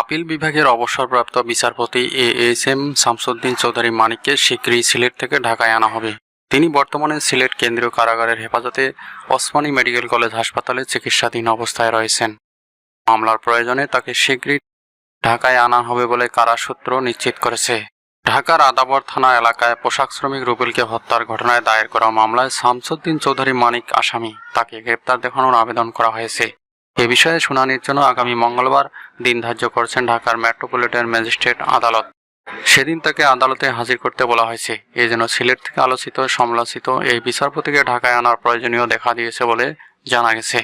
Appeal বিভাগের অবসরপ্রাপ্ত বিচারপতি A S M Shamsuddin Chowdhury মানিককে শীঘ্রই সিলেট থেকে ঢাকায় আনা হবে। তিনি বর্তমানে সিলেট কেন্দ্রীয় কারাগারের হেফাজতে ওসমানী মেডিকেল কলেজ হাসপাতালে চিকিৎসাধীন অবস্থায় রয়েছেন। মামলার প্রয়োজনে তাকে শীঘ্রই ঢাকায় আনা হবে বলে কারা সূত্র নিশ্চিত করেছে। ঢাকার আদাবর থানা এলাকায় পোশাক শ্রমিক রুবেলকে হত্যার ঘটনায় দায়ের করা মামলায় শামসুদ্দিন চৌধুরী মানিক আসামি। তাকে গ্রেপ্তার দেখানোর আবেদন করা হয়েছে। এ বিষয়ে শুনানির জন্য আগামী মঙ্গলবার দিন ধার্য করছেন ঢাকার মেট্রোপলিটন ম্যাজিস্ট্রেট আদালত। সেদিন তাকে আদালতে হাজির করতে বলা হয়েছে। এই জন্য সিলেট থেকে আলোচিত, সমালোচিত এই বিচারপতিকে ঢাকায় আনার প্রয়োজনীয় দেখা দিয়েছে বলে জানা গেছে।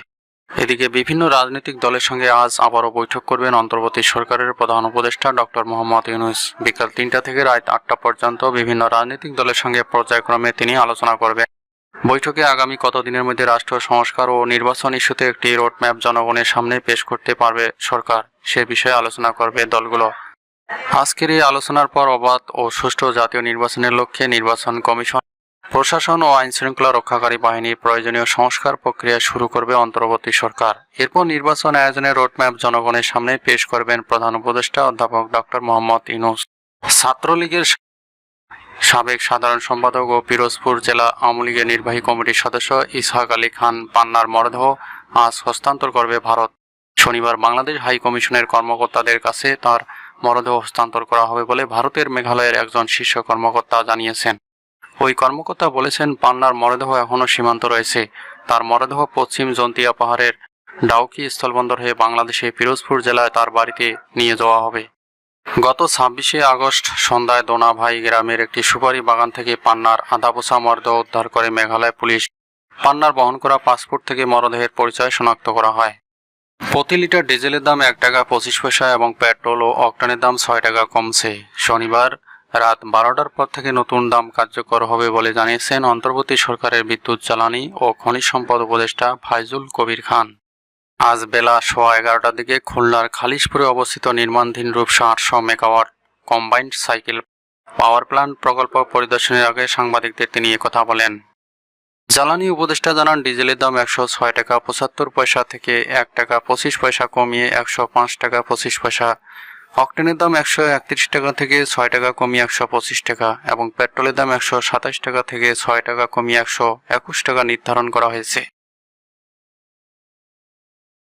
এদিকে বিভিন্ন রাজনৈতিক দলের সঙ্গে আজ আবারও বৈঠক করবেন অন্তর্বর্তী সরকারের প্রধান উপদেষ্টা ডক্টর মোহাম্মদ ইউনুস। বিকাল তিনটা থেকে রাত আটটা পর্যন্ত বিভিন্ন রাজনৈতিক দলের সঙ্গে পর্যায়ক্রমে তিনি আলোচনা করবেন। বৈঠকে আগামী কতদিনের মধ্যে রাষ্ট্র, সংস্কার ও নির্বাচন ইস্যুতে একটি রোডম্যাপ জনগণের সামনে পেশ করতে পারবে সরকার? সে বিষয়ে আলোচনা করবে দলগুলো। আজকের এই আলোচনার পর অবাধ ও সুষ্ঠু জাতীয় নির্বাচনের লক্ষ্যে নির্বাচন কমিশন, প্রশাসন ও আইন শৃঙ্খলা রক্ষাকারী বাহিনীর প্রয়োজনীয় সংস্কার প্রক্রিয়া শুরু করবে অন্তর্বর্তী সরকার। এরপর নির্বাচন আয়োজনের রোডম্যাপ জনগণের সামনে পেশ করবেন প্রধান উপদেষ্টা অধ্যাপক ডক্টর মোহাম্মদ ইনুস ছাত্রলীগের সাবেক সাধারণ সম্পাদক ও পিরোজপুর জেলা আওয়ামী লীগের নির্বাহী কমিটির সদস্য ইসহাক আলী খান পান্নার মরদেহ আজ হস্তান্তর করবে ভারত। শনিবার বাংলাদেশ হাই কমিশনের কর্মকর্তাদের কাছে তার মরদেহ হস্তান্তর করা হবে বলে ভারতের মেঘালয়ের একজন শীর্ষ কর্মকর্তা জানিয়েছেন। ওই কর্মকর্তা বলেছেন, পান্নার মরদেহ এখনও সীমান্ত রয়েছে। তার মরদেহ পশ্চিম জন্তিয়া পাহাড়ের ডাউকি স্থলবন্দর হয়ে বাংলাদেশে পিরোজপুর জেলায় তার বাড়িতে নিয়ে যাওয়া হবে। গত ছাব্বিশে আগস্ট সন্ধ্যায় দোনাভাই গ্রামের একটি সুপারি বাগান থেকে পান্নার আধাপোষা মরদেহ উদ্ধার করে মেঘালয় পুলিশ পান্নার বহন করা পাসপোর্ট থেকে মরদেহের পরিচয় শনাক্ত করা হয়। প্রতি লিটার ডিজেলের দাম এক টাকা পঁচিশ পয়সা এবং পেট্রোল ও অকটানের দাম ছয় টাকা কমছে। শনিবার রাত বারোটার পর থেকে নতুন দাম কার্যকর হবে বলে জানিয়েছেন অন্তর্বর্তী সরকারের বিদ্যুৎ জ্বালানি ও খনিজ সম্পদ উপদেষ্টা ফাইজুল কবির খান। আজ বেলা সোয়া এগারোটার দিকে খুলনার খালিশপুরে অবস্থিত নির্মাণধীন রূপসা আটশো megawatt combined cycle power plant প্রকল্প পরিদর্শনের আগে সাংবাদিকদের তিনি কথা বলেন। জ্বালানি উপদেষ্টা জানান, ডিজেলের দাম একশো ছয় টাকা পঁচাত্তর পয়সা থেকে এক টাকা পঁচিশ পয়সা কমিয়ে একশো পাঁচ টাকা পঁচিশ পয়সা। অকটেনের দাম একশো একত্রিশ টাকা থেকে ছয় টাকা কমিয়ে একশো পঁচিশ টাকা এবং পেট্রোলের দাম একশো সাতাশ টাকা থেকে ছয় টাকা কমিয়ে একশো একুশ টাকা নির্ধারণ করা হয়েছে।